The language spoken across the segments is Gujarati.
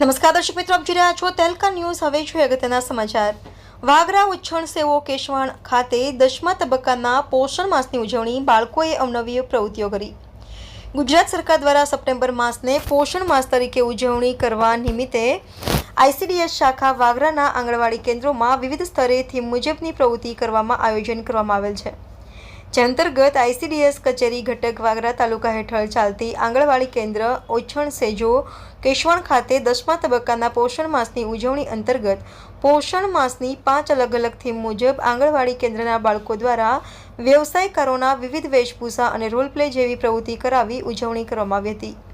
નમસ્કાર, દર્શક મિત્રો, આપ જોઈ રહ્યા છો તેલકા ન્યૂઝ. હવે જોઈએ અગત્યના સમાચાર. વાગરા ઉચ્છણ સેવો કેશવાણ ખાતે દસમા તબક્કાના પોષણ માસની ઉજવણી બાળકોએ અવનવી પ્રવૃત્તિઓ કરી. ગુજરાત સરકાર દ્વારા સપ્ટેમ્બર માસને પોષણ માસ તરીકે ઉજવણી કરવા નિમિત્તે આઈસીડીએસ શાખા વાગરાના આંગણવાડી કેન્દ્રોમાં વિવિધ સ્તરે થીમ મુજબની પ્રવૃત્તિ કરવામાં આયોજન કરવામાં આવેલ છે. જે અંતર્ગત આઈસીડીએસ કચેરી ઘટક વાગરા તાલુકા હેઠળ ચાલતી આંગણવાડી કેન્દ્ર ઓછણ સેજો કેશવણ ખાતે દસમા તબક્કાના પોષણ માસની ઉજવણી અંતર્ગત પોષણ માસની પાંચ અલગ અલગ થીમ મુજબ આંગણવાડી કેન્દ્રના બાળકો દ્વારા વ્યવસાયકારોના વિવિધ વેશભૂષા અને રોલ પ્લે જેવી પ્રવૃત્તિ કરાવી ઉજવણી કરવામાં આવી હતી.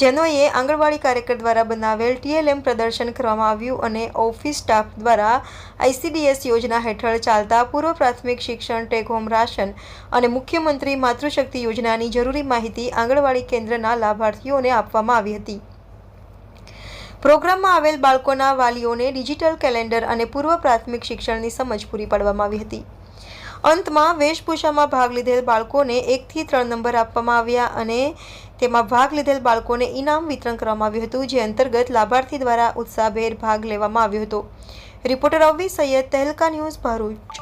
જેનોએ આંગણવાડી કાર્યકર દ્વારા બનાવેલ ટીએલએમ પ્રદર્શન કરવામાં આવ્યું અને ઓફિસ સ્ટાફ દ્વારા આઈસીડીએસ યોજના હેઠળ ચાલતા પૂર્વ પ્રાથમિક શિક્ષણ, ટેક હોમ રાશન અને મુખ્યમંત્રી માતૃશક્તિ યોજનાની જરૂરી માહિતી આંગણવાડી કેન્દ્રના લાભાર્થીઓને આપવામાં આવી હતી. પ્રોગ્રામમાં આવેલ બાળકોના વાલીઓને ડિજિટલ કેલેન્ડર અને પૂર્વ પ્રાથમિક શિક્ષણની સમજ પૂરી પાડવામાં આવી હતી. અંતમાં વેશભૂષામાં ભાગ લીધેલ બાળકોને એકથી ત્રણ નંબર આપવામાં આવ્યા અને તેમાં ભાગ લીધેલ બાળકોને ઇનામ વિતરણ કરવામાં આવ્યું હતું, જે અંતર્ગત લાભાર્થી દ્વારા ઉત્સાહભેર ભાગ લેવામાં આવ્યો હતો. Reporter Avi Sayyed Tehelka news Bharuch.